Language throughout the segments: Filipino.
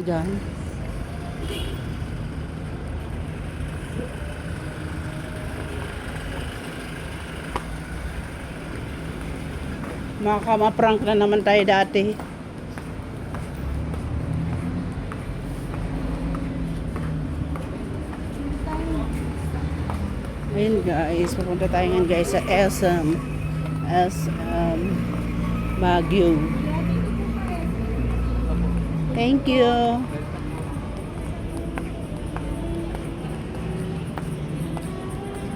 Diyan. Makamaprank na naman tayo dati. Ayun guys, pupunta tayo ngayon guys sa SM. SM Baguio. Thank you.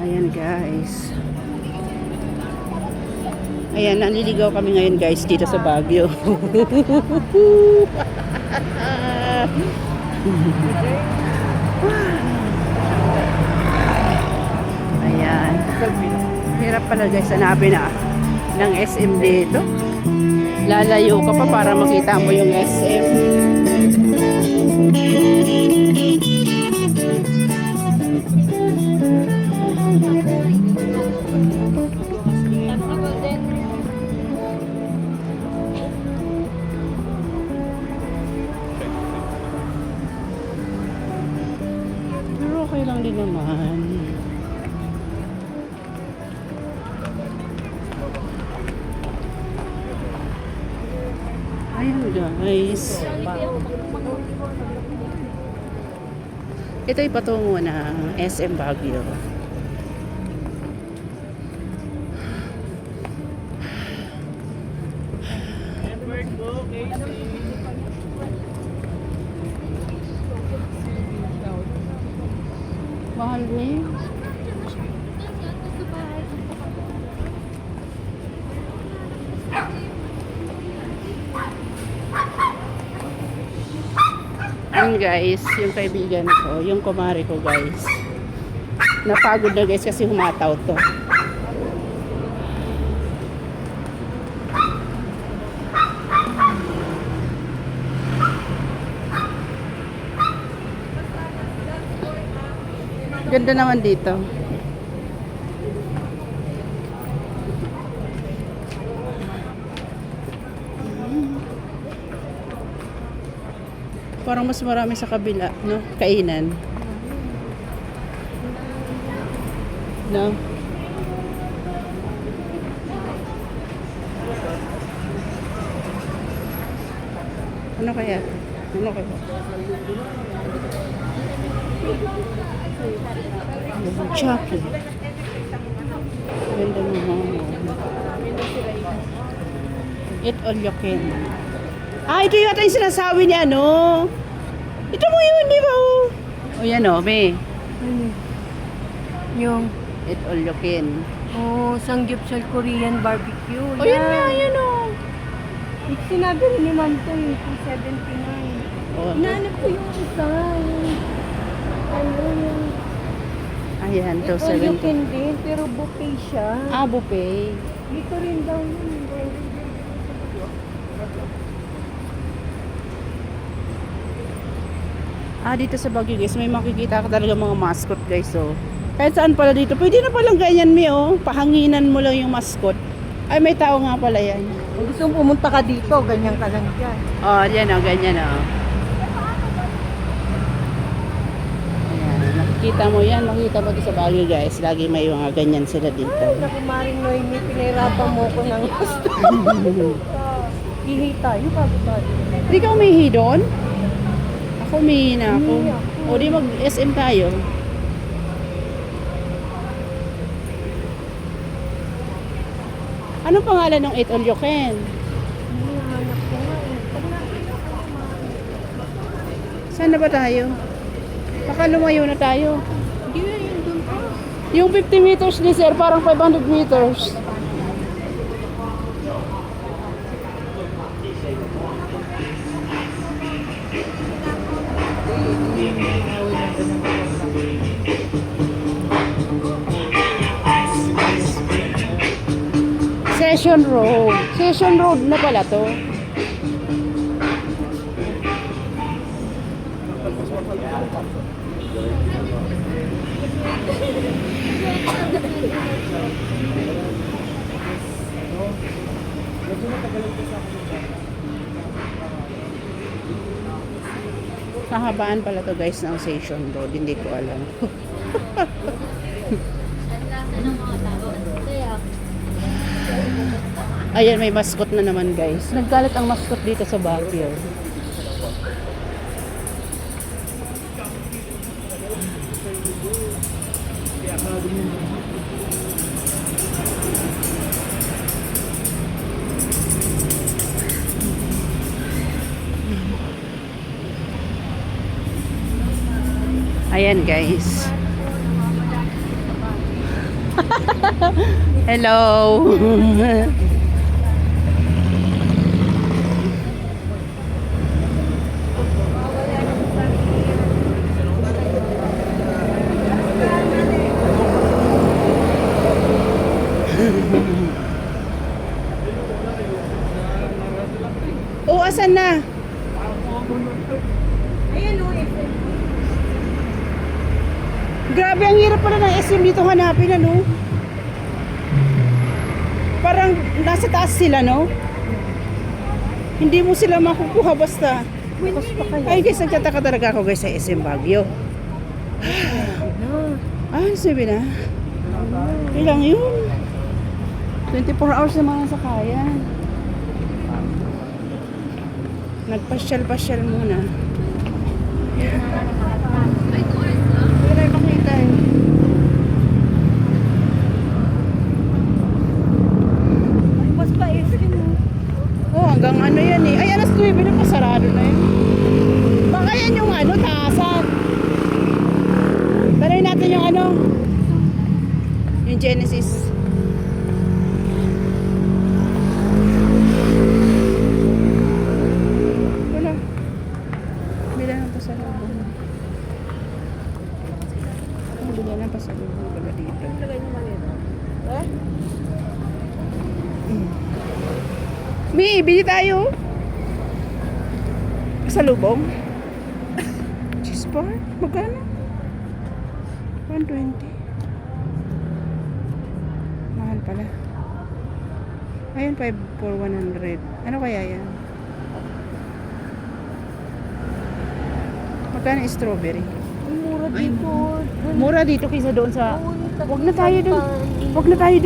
Ayan guys. Ayan, nanliligaw kami ngayon guys dito sa Baguio. Ayan. Hirap pala guys, hanapin na ng SM dito. Lalayo ka pa para makita mo yung SM. Okay lang din naman. Ayun guys. Ito ay patungo ng SM Baguio. Mahal ni. Yan guys, yung kaibigan ko, yung kumari ko guys. Napagod na guys kasi humataw to. Ganda naman dito. Parang mas marami sa kabila, no? Kainan. No? Ano kaya? Ano kaya? Chucky. Ganda ng mga Eat all you can. Ah, ito yata yung sinasabi ni ano. Ito mo yun, di ba? Oh, oh yan o, May. Ano? Yung, Eat all you can. oh, Sanggipsal Korean barbecue. O Oh, yan nga, yan o. Sinabi rin ni Ma'am to, yung 279. Oh, Inaanap ko yung isa. Yung, ano, yung, ayan, ito to you 70. can din, pero buffet siya. Ah, buffet. Dito rin daw yun. Ah, dito sa Baguio guys, may makikita ka talaga mga mascot guys, oh. Kahit saan pala dito, pwede na palang ganyan, mi, oh. Pahanginan mo lang yung mascot. Ay, may tao nga pala yan. Kung gusto mong pumunta ka dito, ganyan ka lang dyan. Oh, yan, oh, ganyan, oh. Ayan, nakikita mo yan, makikita mo dito sa Baguio guys. Lagi may mga ganyan sila dito. Naku, Maring Noemi, pinahirapan mo ko ng gusto. Hihi tayo, bago tayo. Hindi ka umihi doon? Ako na ako. O di mag-SM tayo. Anong pangalan ng Eat All You Can? Nga eh. Saan na ba tayo? Baka lumayo na tayo. Yung 50 meters ni sir, parang 500 meters. Session Road. Session Road na pala to. Kahabaan pala to guys ng station road. Hindi ko alam. Ayan, may mascot na naman guys. Nagkalat ang mascot dito sa Baguio. Ayan guys. Hello. oh, asan na? Ayan o, Grabe, ang hirap pala ng SM dito hanapin, ano? Parang nasa taas sila, no? Hindi mo sila makukuha basta. Ay guys, nagtataka talaga ako guys sa SM Baguio. Ah, sabi na. Ilang yun? 24 hours na mga sakayan. Nagpasyal-pasyal muna. Hindi na makita eh. Mas pa. Oh, hanggang ano yan eh. Ay, alas 9 na pasarado na yun. Baka yan yung ano, taasan. Tanay natin yung ano. Yung Genesis. Wala. Bila ng pasalubong. Ang bila ng pasalubong pala dito. Lagay mo malito. Eh? Mi, bili tayo. Sa lubong. Cheese bar? Magkano? 120. Mahal pala. Ayun, 5 for 100. Ano kaya yan? Magkano strawberry? Mura dito. Mura dito kaysa doon sa... Huwag na tayo tagpan. Huwag na tayo